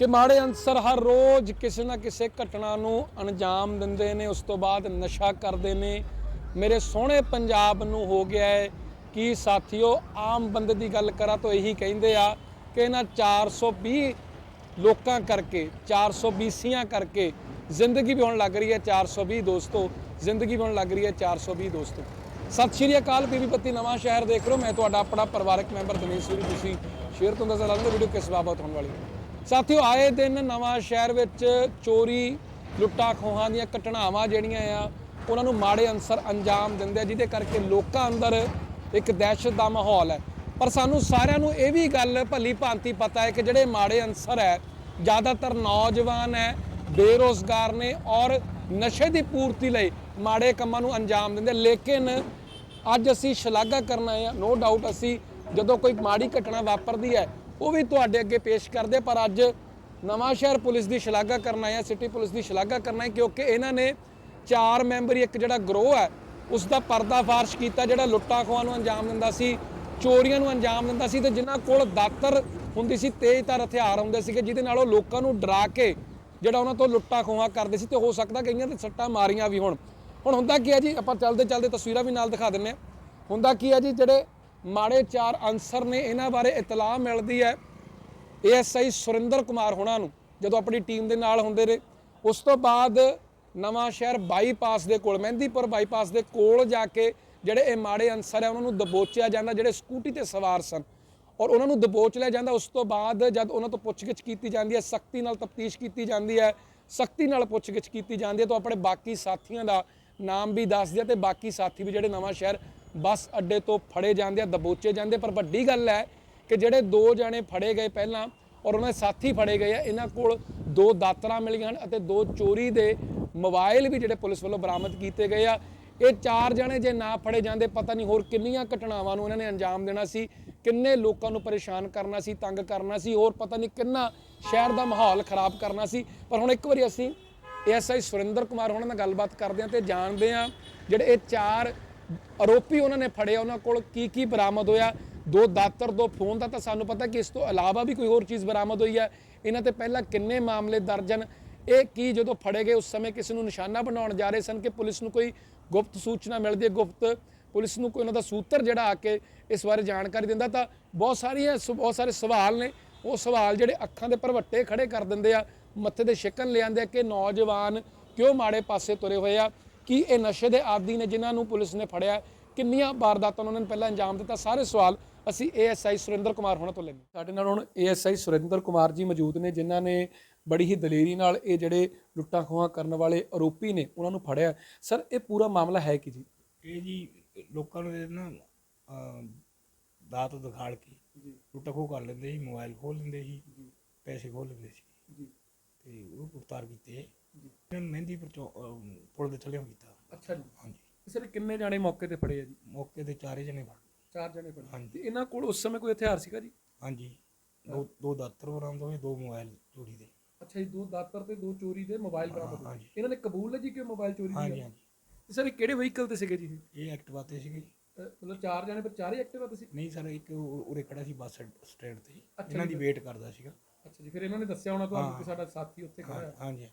ਕਿ ਮਾੜੇ ਅਨਸਰ ਹਰ ਰੋਜ਼ ਕਿਸੇ ਨਾ ਕਿਸੇ ਘਟਨਾ ਨੂੰ ਅੰਜਾਮ ਦਿੰਦੇ ਨੇ, ਉਸ ਤੋਂ ਬਾਅਦ ਨਸ਼ਾ ਕਰਦੇ ਨੇ। ਮੇਰੇ ਸੋਹਣੇ ਪੰਜਾਬ ਨੂੰ ਹੋ ਗਿਆ ਹੈ ਕਿ ਸਾਥੀਓ, ਆਮ ਬੰਦੇ ਦੀ ਗੱਲ ਕਰਾਂ ਤਾਂ ਇਹੀ ਕਹਿੰਦੇ ਆ ਕਿ ਇਹਨਾਂ 420 ਲੋਕਾਂ ਕਰਕੇ 420 ਕਰਕੇ ਜ਼ਿੰਦਗੀ ਵੀ ਹੋਣ ਲੱਗ ਰਹੀ ਹੈ 420 ਦੋਸਤੋ। ਜ਼ਿੰਦਗੀ ਵੀ ਹੋਣ ਲੱਗ ਰਹੀ ਹੈ 420 ਦੋਸਤੋ। ਸਤਿ ਸ਼੍ਰੀ ਅਕਾਲ ਬੀਬੀ ਨਵਾਂ ਸ਼ਹਿਰ ਦੇਖ ਰਹੇ ਹੋ। ਮੈਂ ਤੁਹਾਡਾ ਆਪਣਾ ਪਰਿਵਾਰਕ ਮੈਂਬਰ ਦਿਨੇਸ਼ ਸੂਰੀ। ਤੁਸੀਂ ਸ਼ੇਅਰ ਤੋਂ ਦੱਸ ਲਾਂਗੇ ਵੀਡੀਓ ਕਿਸ ਬਾਬਤ ਹੋਣ ਵਾਲੀ ਹੈ। ਸਾਥੀਓ, ਆਏ ਦਿਨ ਨਵਾਂ ਸ਼ਹਿਰ ਵਿੱਚ ਚੋਰੀ, ਲੁੱਟਾਂ, ਖੋਹਾਂ ਦੀਆਂ ਘਟਨਾਵਾਂ ਜਿਹੜੀਆਂ ਆ, ਉਹਨਾਂ ਨੂੰ ਮਾੜੇ ਅਨਸਰ ਅੰਜਾਮ ਦਿੰਦੇ ਆ, ਜਿਹਦੇ ਕਰਕੇ ਲੋਕਾਂ ਅੰਦਰ ਇੱਕ ਦਹਿਸ਼ਤ ਦਾ ਮਾਹੌਲ ਹੈ। ਪਰ ਸਾਨੂੰ ਸਾਰਿਆਂ ਨੂੰ ਇਹ ਵੀ ਗੱਲ ਭਲੀ ਭਾਂਤੀ ਪਤਾ ਹੈ ਕਿ ਜਿਹੜੇ ਮਾੜੇ ਅਨਸਰ ਹੈ, ਜ਼ਿਆਦਾਤਰ ਨੌਜਵਾਨ ਹੈ, ਬੇਰੋਜ਼ਗਾਰ ਨੇ ਔਰ ਨਸ਼ੇ ਦੀ ਪੂਰਤੀ ਲਈ ਮਾੜੇ ਕੰਮਾਂ ਨੂੰ ਅੰਜਾਮ ਦਿੰਦੇ ਲੇਕਿਨ ਅੱਜ ਅਸੀਂ ਸ਼ਲਾਘਾ ਕਰਨਾ ਹੈ। ਨੋ ਡਾਊਟ ਅਸੀਂ ਜਦੋਂ ਕੋਈ ਮਾੜੀ ਘਟਨਾ ਵਾਪਰਦੀ ਹੈ ਉਹ ਵੀ ਤੁਹਾਡੇ ਅੱਗੇ ਪੇਸ਼ ਕਰਦੇ, ਪਰ ਅੱਜ ਨਵਾਂ ਸ਼ਹਿਰ ਪੁਲਿਸ ਦੀ ਸ਼ਲਾਘਾ ਕਰਨਾ ਹੈ ਸਿਟੀ ਪੁਲਿਸ ਦੀ ਸ਼ਲਾਘਾ ਕਰਨਾ ਹੈ ਕਿਉਂਕਿ ਇਹਨਾਂ ਨੇ ਚਾਰ ਮੈਂਬਰੀ ਇੱਕ ਜਿਹੜਾ ਗਰੋਹ ਹੈ, ਉਸ ਦਾ ਪਰਦਾਫਾਸ਼ ਕੀਤਾ, ਜਿਹੜਾ ਲੁੱਟਾਂ ਖੋਹਾਂ ਨੂੰ ਅੰਜਾਮ ਦਿੰਦਾ ਸੀ, ਚੋਰੀਆਂ ਨੂੰ ਅੰਜਾਮ ਦਿੰਦਾ ਸੀ, ਤੇ ਜਿਨ੍ਹਾਂ ਕੋਲ ਦਾਤਰ ਹੁੰਦੀ ਸੀ ਤੇਜ਼ਧਾਰ ਹਥਿਆਰ ਹੁੰਦੇ ਸੀਗੇ, ਜਿਹਦੇ ਨਾਲ ਉਹ ਲੋਕਾਂ ਨੂੰ ਡਰਾ ਕੇ ਜਿਹੜਾ ਉਹਨਾਂ ਤੋਂ ਲੁੱਟਾਂ ਖੋਹਾਂ ਕਰਦੇ ਸੀ, ਤੇ ਹੋ ਸਕਦਾ ਕਈਆਂ ਤੇ ਸੱਟਾਂ ਮਾਰੀਆਂ ਵੀ ਹੁਣ। ਹੁਣ ਹੁੰਦਾ ਕੀ ਹੈ ਜੀ, ਆਪਾਂ ਚੱਲਦੇ ਚੱਲਦੇ ਤਸਵੀਰਾਂ ਵੀ ਨਾਲ ਦਿਖਾ ਦਿੰਨੇ ਆ ਹੁੰਦਾ ਕੀ ਹੈ ਜੀ, ਜਿਹੜੇ ਮਾੜੇ ਚਾਰ ਅਨਸਰ ਨੇ ਇਹਨਾਂ ਬਾਰੇ ਇਤਲਾਹ ਮਿਲਦੀ ਹੈ। ਏਐਸਆਈ ਸੁਰਿੰਦਰ ਕੁਮਾਰ ਹੋਣਾ ਨੂੰ, ਜਦੋਂ ਆਪਣੀ ਟੀਮ ਦੇ ਨਾਲ ਹੁੰਦੇ ਨੇ ਉਸ ਤੋਂ ਬਾਅਦ ਨਵਾਂ ਸ਼ਹਿਰ ਬਾਈਪਾਸ ਦੇ ਕੋਲ, ਮਹਿੰਦੀਪੁਰ ਬਾਈਪਾਸ ਦੇ ਕੋਲ ਜਾ ਕੇ ਜਿਹੜੇ ਇਹ ਮਾੜੇ ਅਨਸਰ ਹੈ, ਉਹਨਾਂ ਨੂੰ ਦਬੋਚਿਆ ਜਾਂਦਾ, ਜਿਹੜੇ ਸਕੂਟੀ ਤੇ ਸਵਾਰ ਸਨ। ਔਰ ਉਹਨਾਂ ਨੂੰ ਦਬੋਚ ਲਿਆ ਜਾਂਦਾ। ਉਸ ਤੋਂ ਬਾਅਦ ਜਦ ਉਹਨਾਂ ਤੋਂ ਪੁੱਛਗਿੱਛ ਕੀਤੀ ਜਾਂਦੀ ਹੈ, ਸਖਤੀ ਨਾਲ ਤਫਤੀਸ਼ ਕੀਤੀ ਜਾਂਦੀ ਹੈ, ਸਖਤੀ ਨਾਲ ਪੁੱਛਗਿੱਛ ਕੀਤੀ ਜਾਂਦੀ ਹੈ, ਤਾਂ ਆਪਣੇ ਬਾਕੀ ਸਾਥੀਆਂ ਦਾ ਨਾਮ ਵੀ ਦੱਸ ਦਿਆ ਤੇ ਬਾਕੀ ਸਾਥੀ ਵੀ ਜਿਹੜੇ ਨਵਾਂ ਸ਼ਹਿਰ ਬੱਸ ਅੱਡੇ ਤੋਂ ਫੜੇ ਜਾਂਦੇ ਆ, ਦਬੋਚੇ ਜਾਂਦੇ ਪਰ ਵੱਡੀ ਗੱਲ ਹੈ ਕਿ ਜਿਹੜੇ ਦੋ ਜਣੇ ਫੜੇ ਗਏ ਪਹਿਲਾਂ ਔਰ ਉਹਨਾਂ ਦੇ ਸਾਥੀ ਫੜੇ ਗਏ ਆ, ਇਹਨਾਂ ਕੋਲ ਦੋ ਦਾਤਰਾਂ ਮਿਲੀਆਂ ਹਨ ਅਤੇ ਦੋ ਚੋਰੀ ਦੇ ਮੋਬਾਈਲ ਵੀ ਜਿਹੜੇ ਪੁਲਿਸ ਵੱਲੋਂ ਬਰਾਮਦ ਕੀਤੇ ਗਏ ਆ। ਇਹ ਚਾਰ ਜਣੇ ਜੇ ਨਾ ਫੜੇ ਜਾਂਦੇ, ਪਤਾ ਨਹੀਂ ਹੋਰ ਕਿੰਨੀਆਂ ਘਟਨਾਵਾਂ ਨੂੰ ਇਹਨਾਂ ਨੇ ਅੰਜਾਮ ਦੇਣਾ ਸੀ, ਕਿੰਨੇ ਲੋਕਾਂ ਨੂੰ ਪਰੇਸ਼ਾਨ ਕਰਨਾ ਸੀ, ਤੰਗ ਕਰਨਾ ਸੀ, ਹੋਰ ਪਤਾ ਨਹੀਂ ਕਿੰਨਾ ਸ਼ਹਿਰ ਦਾ ਮਾਹੌਲ ਖਰਾਬ ਕਰਨਾ ਸੀ। ਪਰ ਹੁਣ ਇੱਕ ਵਾਰੀ ਅਸੀਂ ਐਸਆਈ ਸੁਰਿੰਦਰ ਕੁਮਾਰ ਉਹਨਾਂ ਨਾਲ ਗੱਲਬਾਤ ਕਰਦੇ ਹਾਂ ਤੇ ਜਾਣਦੇ ਹਾਂ ਜਿਹੜੇ ਇਹ ਚਾਰ ਆਰੋਪੀ ਉਹਨਾਂ ਨੇ ਫੜਿਆ, ਉਹਨਾਂ ਕੋਲ ਕੀ ਕੀ ਬਰਾਮਦ ਹੋਇਆ, ਦੋ ਦਾਤਰ, ਦੋ ਫੋਨ ਦਾ ਤਾਂ ਸਾਨੂੰ ਪਤਾ ਕਿ ਇਸ ਤੋਂ ਇਲਾਵਾ ਵੀ ਕੋਈ ਹੋਰ ਚੀਜ਼ ਬਰਾਮਦ ਹੋਈ ਹੈ। ਇਹਨਾਂ ਤੇ ਪਹਿਲਾਂ ਕਿੰਨੇ ਮਾਮਲੇ ਦਰਜ ਹਨ? ਇਹ ਕੀ ਜਦੋਂ ਫੜੇ ਗਏ, ਉਸ ਸਮੇਂ ਕਿਸੇ ਨੂੰ ਨਿਸ਼ਾਨਾ ਬਣਾਉਣ ਜਾ ਰਹੇ ਸਨ ਕਿ ਪੁਲਿਸ ਨੂੰ ਕੋਈ ਗੁਪਤ ਸੂਚਨਾ ਮਿਲਦੀ ਹੈ? ਗੁਪਤ ਪੁਲਿਸ ਨੂੰ ਕੋਈ ਉਹਨਾਂ ਦਾ ਸੂਤਰ ਜਿਹੜਾ ਆ ਕੇ ਇਸ ਬਾਰੇ ਜਾਣਕਾਰੀ ਦਿੰਦਾ ਤਾਂ ਬਹੁਤ ਸਾਰੀਆਂ ਬਹੁਤ ਸਾਰੇ ਸਵਾਲ ਨੇ। ਉਹ ਸਵਾਲ ਜਿਹੜੇ ਅੱਖਾਂ ਦੇ ਭਰਵੱਟੇ ਖੜੇ ਕਰ ਦਿੰਦੇ ਆ, ਮੱਥੇ ਦੇ ਸ਼ਿਕਨ ਲਿਆਂਦੇ ਆ ਕਿ ਨੌਜਵਾਨ ਕਿਉਂ ਮਾੜੇ ਪਾਸੇ ਤੁਰੇ ਹੋਏ ਆ? ਕੀ ਇਹ ਨਸ਼ੇ ਦੇ ਆਦੀ ਨੇ ਜਿਨ੍ਹਾਂ ਨੂੰ ਪੁਲਿਸ ਨੇ ਫੜਿਆ ਕਿੰਨੀਆਂ ਵਾਰਦਾਤਾਂ ਉਹਨਾਂ ਨੇ ਪਹਿਲਾਂ ਅੰਜਾਮ ਦਿੱਤਾ? ਸਾਰੇ ਸਵਾਲ ਅਸੀਂ ਏਐਸਆਈ ਸੁਰਿੰਦਰ ਕੁਮਾਰ ਹੋਣਾ ਤੋਂ ਲੈਂਦੇ ਸਾਡੇ ਨਾਲ ਹੁਣ ਏਐਸਆਈ ਸੁਰਿੰਦਰ ਕੁਮਾਰ ਜੀ ਮੌਜੂਦ ਨੇ ਜਿਨ੍ਹਾਂ ਨੇ ਬੜੀ ਹੀ ਦਲੇਰੀ ਨਾਲ ਇਹ ਜਿਹੜੇ ਲੁੱਟਾਂ ਖੋਹਾਂ ਕਰਨ ਵਾਲੇ ਆਰੋਪੀ ਨੇ ਉਹਨਾਂ ਨੂੰ ਫੜਿਆ ਸਰ ਇਹ ਪੂਰਾ ਮਾਮਲਾ ਹੈ ਕੀ ਜੀ? ਇਹ ਜੀ ਲੋਕਾਂ ਨੂੰ ਨਾ ਦਾਤ ਦਿਖਾੜ ਕੇ ਲੁੱਟਾ ਖੋਹ ਕਰ ਲੈਂਦੇ ਸੀ ਮੋਬਾਈਲ ਖੋਲ ਲੈਂਦੇ ਸੀ ਪੈਸੇ ਖੋਲ ਲੈਂਦੇ ਸੀ। ਜੀ। ਤੇ ਉਹ ਗ੍ਰਿਫਤਾਰ ਕੀਤੇ। ਇਹਨਾਂ ਨੂੰ ਮਹਿੰਦੀਪੁਰ ਚੋਂ ਅਹ, ਪੁਲ ਦੇ ਥੱਲੇ ਕੀਤਾ ਅੱਛਾ ਜੀ। ਹਾਂਜੀ। ਸਰ ਕਿੰਨੇ ਜਾਣੇ ਮੌਕੇ ਤੇ ਫੜੇ ਆ ਜੀ? ਮੌਕੇ ਤੇ ਚਾਰੇ ਜਣੇ ਫੜ। ਚਾਰ ਜਣੇ ਫੜੇ। ਹਾਂਜੀ। ਤੇ ਇਹਨਾਂ ਕੋਲ ਉਸ ਸਮੇਂ ਕੋਈ ਹਥਿਆਰ ਸੀਗਾ ਜੀ? ਹਾਂਜੀ। ਦੋ ਦੋ ਦਾਤਰ ਬਰਾਮਦ ਹੋਏ ਦੋ ਮੋਬਾਈਲ ਚੋਰੀ ਦੇ। ਅੱਛਾ ਜੀ ਦੋ ਦਾਤਰ ਤੇ ਦੋ ਚੋਰੀ ਦੇ ਮੋਬਾਈਲ ਬਰਾਮਦ ਹੋਏ। ਹਾਂਜੀ। ਇਹਨਾਂ ਨੇ ਕਬੂਲ ਹੈ ਜੀ ਕਿ ਮੋਬਾਈਲ ਚੋਰੀ ਹਾਂਜੀ ਦੀ ਹਾਂਜੀ ਤੇ ਸਰ ਇਹ ਕਿਹੜੇ ਵਹੀਕਲ ਤੇ ਸੀਗੇ ਜੀ ਇਹ? ਇਹ ਐਕਟਿਵਾ ਤੇ ਸੀਗੇ। ਅਹ ਮਤਲਬ ਚਾਰ ਜਣੇ ਪਰ ਚਾਰੇ ਐਕਟਿਵਾ ਤੇ ਸੀ? ਨਹੀਂ ਸਰ ਇੱਕ ਉਰੇ ਖੜਾ ਸੀ ਬੱਸ ਸਟੈਂਡ ਤੇ। ਇਹਨਾਂ। ਦੀ ਵੇਟ ਕਰਦਾ ਸੀਗਾ। ਅੱਛਾ ਜੀ ਫਿਰ ਇਹਨਾਂ ਨੇ ਦੱਸਿਆ ਹੋਣਾ ਤੁਹਾਨੂੰ ਕਿ ਸਾਡਾ ਸਾਥੀ ਉੱਥੇ ਖੜਾ ਹੈ। ਹਾਂਜੀ।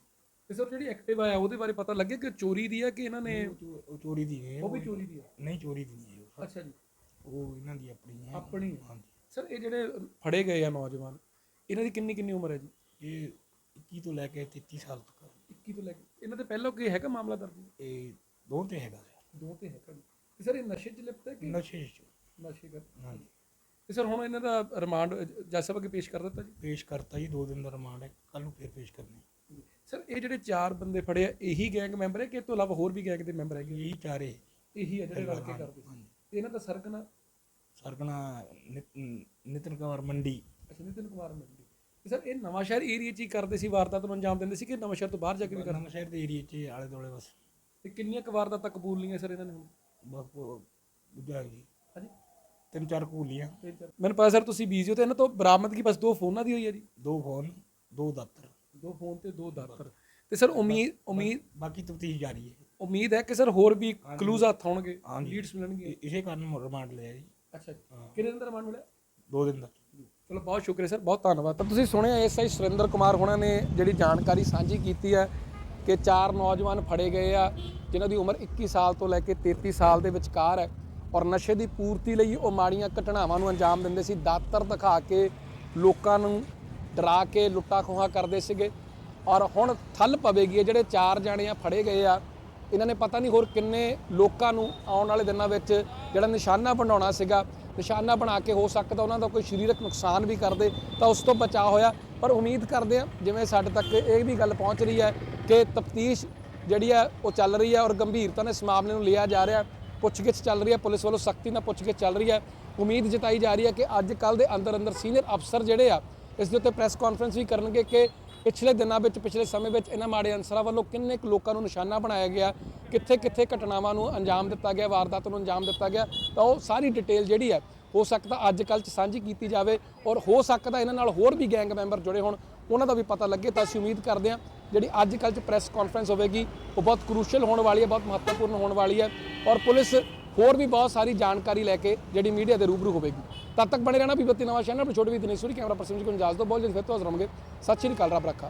ਤੇ ਸਰ ਜਿਹੜੀ ਐਕਟਿਵਾ ਆ ਉਹਦੇ ਬਾਰੇ ਪਤਾ ਲੱਗਿਆ ਕਿ ਚੋਰੀ ਦੀ ਹੈ ਕਿ ਇਹਨਾਂ ਨੇ ਉਹ ਚੋਰੀ ਦੀ ਹੈ ਉਹ ਵੀ ਚੋਰੀ ਦੀ ਹੈ ਨਹੀਂ ਚੋਰੀ ਦੀ ਨਹੀਂ ਉਹ। ਅੱਛਾ ਜੀ। ਉਹ ਇਹਨਾਂ ਦੀ ਆਪਣੀ ਹੈ। ਆਪਣੀ। ਹੈ। ਹਾਂਜੀ। ਸਰ ਇਹ ਜਿਹੜੇ ਫੜੇ ਗਏ ਆ ਨੌਜਵਾਨ ਇਹਨਾਂ ਦੀ ਕਿੰਨੀ ਕਿੰਨੀ ਉਮਰ ਹੈ ਜੀ? ਇਹ 21 ਤੋਂ ਲੈ ਕੇ 33 ਸਾਲ ਤੱਕ। 21 ਤੋਂ ਲੈ ਕੇ। ਇਹਨਾਂ ਦੇ ਪਹਿਲਾਂ ਕੋਈ ਹੈਗਾ ਮਾਮਲਾ ਦਰਜ? ਇਹ ਦੋ ਤੇ ਹੈਗਾ ਸਰ ਦੋ ਤੇ ਹੈਗਾ ਜੀ। ਤੇ ਸਰ ਇਹ ਨਸ਼ੇ 'ਚ ਲਿਪਤ ਹੈ ਕਿ ਨਸ਼ੇ ਚ। ਨਸ਼ੇ ਕਰ ਹਾਂਜੀ। ਤੇ ਸਰ ਹੁਣ ਇਹਨਾਂ ਦਾ ਰਿਮਾਂਡ ਜੱਜ ਸਾਹਿਬ ਅੱਗੇ ਪੇਸ਼ ਕਰ ਦਿੱਤਾ ਜੀ? ਪੇਸ਼ ਕਰਤਾ ਜੀ ਦੋ ਦਿਨ ਦਾ ਰਿਮਾਂਡ ਹੈ। ਕੱਲ ਨੂੰ ਫਿਰ ਪੇਸ਼ ਕਰਨੀ। ਸਰ ਇਹ ਜਿਹੜੇ ਚਾਰ ਬੰਦੇ ਫੜੇ ਆ ਇਹੀ ਗੈਂਗ ਮੈਂਬਰ ਹੈ ਕਿ ਇਹ ਤੋਂ ਇਲਾਵਾ ਹੋਰ ਵੀ ਗੈਂਗ ਦੇ ਮੈਂਬਰ ਹੈਗੇ ਇਹੀ ਚਾਰੇ। ਇਹੀ ਹੈ ਜਿਹੜੇ ਰਲ ਕੇ ਕਰਦੇ ਤੇ ਇਹਨਾਂ ਦਾ ਸਰਗਨਾ? ਸਰਗਣਾ ਨਿਤ- ਨਿਤਨ ਕੁਮਾਰ ਮੰਡੀ। ਅੱਛਾ ਨਿਤਿਨ ਕੁਮਾਰ ਮੰਡੀ। ਤੇ ਸਰ ਇਹ ਨਵਾਂ ਸ਼ਹਿਰ ਏਰੀਆ 'ਚ ਹੀ ਕਰਦੇ ਸੀ ਵਾਰਦਾਤ ਨੂੰ ਅੰਜਾਮ ਦਿੰਦੇ ਸੀ ਕਿ ਨਵਾਂ ਸ਼ਹਿਰ ਤੋਂ ਬਾਹਰ ਜਾ ਕੇ ਵੀ ਕਰਦੇ? ਨਵਾਂ ਸ਼ਹਿਰ ਦੇ ਏਰੀਏ 'ਚ ਆਲੇ ਦੁਆਲੇ ਬਸ। ਤੇ ਕਿੰਨੀਆਂ ਕੁ ਵਾਰਦਾਤਾਂ ਕਬੂਲ ਲਈਆਂ ਸਰ ਇਹਨਾਂ ਨੇ ਬਸ ਦੂਜਾ ਜੀ ਹਾਂਜੀ। ਤਿੰਨ ਚਾਰ ਚਾਰ। ਮੈਨੂੰ ਪਤਾ ਸਰ ਤੁਸੀਂ ਬੀਜ਼ੀ ਹੋ ਤੇ ਇਹਨਾਂ ਤੋਂ ਬਰਾਮਦਗੀ ਬਸ ਦੋ ਫੋਨਾਂ ਦੀ ਹੋਈ ਹੈ ਜੀ। ਦੋ ਫੋਨ ਦੋ ਦਾਤਰ ਦੋ ਫੋਨ ਤੇ ਦੋ ਦਾਤਰ। ਤੇ ਸਰ ਉਮੀਦ ਉਮੀਦ ਬਾਕੀ ਤਫਤੀਸ਼ ਜਾਰੀ ਹੈ। ਉਮੀਦ ਹੈ ਕਿ ਸਰ ਹੋਰ ਵੀ ਕਲੂਜ਼ ਹੱਥ ਆਉਣਗੇ। ਲੀਡਸ ਮਿਲਣਗੇ ਇਸੇ ਕਾਰਨ ਰਿਮਾਂਡ ਲਿਆ ਜੀ। ਅੱਛਾ। ਕਿੰਨੇ ਦਿਨ ਦਾ ਰਿਮਾਂਡ ਮਿਲਿਆ? ਦੋ ਦਿਨ ਦਾ। ਚਲੋ ਬਹੁਤ ਸ਼ੁਕਰੀਆ ਸਰ ਬਹੁਤ ਧੰਨਵਾਦ। ਤਾਂ ਤੁਸੀਂ ਸੁਣਿਆ ਐਸਆਈ ਸੁਰਿੰਦਰ ਕੁਮਾਰ ਹੋਣਾ ਨੇ ਜਿਹੜੀ ਜਾਣਕਾਰੀ ਸਾਂਝੀ ਕੀਤੀ ਹੈ ਕਿ ਚਾਰ ਨੌਜਵਾਨ ਫੜੇ ਗਏ ਆ ਜਿਨ੍ਹਾਂ ਦੀ ਉਮਰ 21 ਸਾਲ ਤੋਂ ਲੈ ਕੇ 33 ਸਾਲ ਦੇ ਵਿਚਕਾਰ ਹੈ ਔਰ ਨਸ਼ੇ ਦੀ ਪੂਰਤੀ ਲਈ ਉਹ ਮਾੜੀਆਂ ਘਟਨਾਵਾਂ ਨੂੰ ਅੰਜਾਮ ਦਿੰਦੇ ਸੀ। ਦਾਤਰ ਦਿਖਾ ਕੇ ਲੋਕਾਂ ਨੂੰ ਡਰਾ ਕੇ ਲੁੱਟਾ ਖੋਹਾਂ ਕਰਦੇ ਸੀਗੇ। ਔਰ ਹੁਣ ਥੱਲ ਪਵੇਗੀ ਇਹ ਜਿਹੜੇ ਚਾਰ ਜਾਣੇ ਆ ਫੜੇ ਗਏ ਆ, ਇਹਨਾਂ ਨੇ ਪਤਾ ਨਹੀਂ ਹੋਰ ਕਿੰਨੇ ਲੋਕਾਂ ਨੂੰ ਆਉਣ ਵਾਲੇ ਦਿਨਾਂ ਵਿੱਚ ਜਿਹੜਾ ਨਿਸ਼ਾਨਾ ਬਣਾਉਣਾ ਸੀਗਾ, ਨਿਸ਼ਾਨਾ ਬਣਾ ਕੇ ਹੋ ਸਕਦਾ ਉਹਨਾਂ ਦਾ ਕੋਈ ਸਰੀਰਕ ਨੁਕਸਾਨ ਵੀ ਕਰਦੇ ਤਾਂ ਉਸ ਤੋਂ ਬਚਾਅ ਹੋਇਆ। ਪਰ ਉਮੀਦ ਕਰਦੇ ਆ ਜਿਵੇਂ ਸਾਡੇ ਤੱਕ ਇਹ ਵੀ ਗੱਲ ਪਹੁੰਚ ਰਹੀ ਹੈ ਕਿ ਤਫਤੀਸ਼ ਜਿਹੜੀ ਹੈ, ਉਹ ਚੱਲ ਰਹੀ ਹੈ ਔਰ ਗੰਭੀਰਤਾ ਨਾਲ ਇਸ ਮਾਮਲੇ ਨੂੰ ਲਿਆ ਜਾ ਰਿਹਾ। ਪੁੱਛਗਿੱਛ ਚੱਲ ਰਹੀ ਹੈ, ਪੁਲਿਸ ਵੱਲੋਂ ਸਖਤੀ ਨਾਲ ਪੁੱਛਗਿੱਛ ਚੱਲ ਰਹੀ ਹੈ। ਉਮੀਦ ਜਤਾਈ ਜਾ ਰਹੀ ਹੈ ਕਿ ਅੱਜ ਕੱਲ ਦੇ ਅੰਦਰ ਅੰਦਰ ਸੀਨੀਅਰ ਅਫਸਰ ਜਿਹੜੇ ਆ ਇਸ ਦੇ ਉੱਤੇ ਪ੍ਰੈਸ ਕਾਨਫਰੰਸ ਵੀ ਕਰਨਗੇ ਕਿ ਪਿਛਲੇ ਦਿਨਾਂ ਵਿੱਚ, ਪਿਛਲੇ ਸਮੇਂ ਵਿੱਚ ਇਹਨਾਂ ਮਾੜੇ ਅਨਸਰਾਂ ਵੱਲੋਂ ਕਿੰਨੇ ਕੁ ਲੋਕਾਂ ਨੂੰ ਨਿਸ਼ਾਨਾ ਬਣਾਇਆ ਗਿਆ ਕਿੱਥੇ ਕਿੱਥੇ ਘਟਨਾਵਾਂ ਨੂੰ ਅੰਜਾਮ ਦਿੱਤਾ ਗਿਆ, ਵਾਰਦਾਤ ਨੂੰ ਅੰਜਾਮ ਦਿੱਤਾ ਗਿਆ, ਤਾਂ ਉਹ ਸਾਰੀ ਡਿਟੇਲ ਜਿਹੜੀ ਹੈ, ਹੋ ਸਕਦਾ ਅੱਜ ਕੱਲ੍ਹ ਚ ਸਾਂਝੀ ਕੀਤੀ ਜਾਵੇ ਔਰ ਹੋ ਸਕਦਾ ਇਹਨਾਂ ਨਾਲ ਹੋਰ ਵੀ ਗੈਂਗ ਮੈਂਬਰ ਜੁੜੇ ਹੋਣ, ਉਹਨਾਂ ਦਾ ਵੀ ਪਤਾ ਲੱਗੇ ਤਾਂ ਅਸੀਂ ਉਮੀਦ ਕਰਦੇ ਹਾਂ ਜਿਹੜੀ ਅੱਜ ਕੱਲ੍ਹ ਚ ਪ੍ਰੈਸ ਕਾਨਫਰੰਸ ਹੋਵੇਗੀ, ਉਹ ਬਹੁਤ ਕ੍ਰੂਸ਼ਲ ਹੋਣ ਵਾਲੀ ਹੈ, ਬਹੁਤ ਮਹੱਤਵਪੂਰਨ ਹੋਣ ਵਾਲੀ ਹੈ ਔਰ ਪੁਲਿਸ ਹੋਰ ਵੀ ਬਹੁਤ ਸਾਰੀ ਜਾਣਕਾਰੀ ਲੈ ਕੇ ਜਿਹੜੀ ਮੀਡੀਆ ਦੇ ਰੂਬਰੂ ਹੋਵੇਗੀ। ਤਦ ਤੱਕ ਬਣੇ ਰਹਿਣਾ ਵੀ ਬੱਤੀ ਨਵਾਂ ਚੈਨਲ ਪਰ ਛੋਟੀ ਵੀ ਦਿਨੇਸ਼ੂਰੀ ਕੈਮਰਾ ਪਰਸਨ ਜੀ ਕੋਲ ਇਜਾਜ਼ਤ ਦਿਓ ਬਹੁਤ ਜਲਦੀ ਫਿਰ ਤੋਂ ਹਾਜ਼ਰ ਹੋਵਾਂਗੇ ਸਤਿ ਸ਼੍ਰੀ ਅਕਾਲ ਰੱਬ ਰੱਖਾ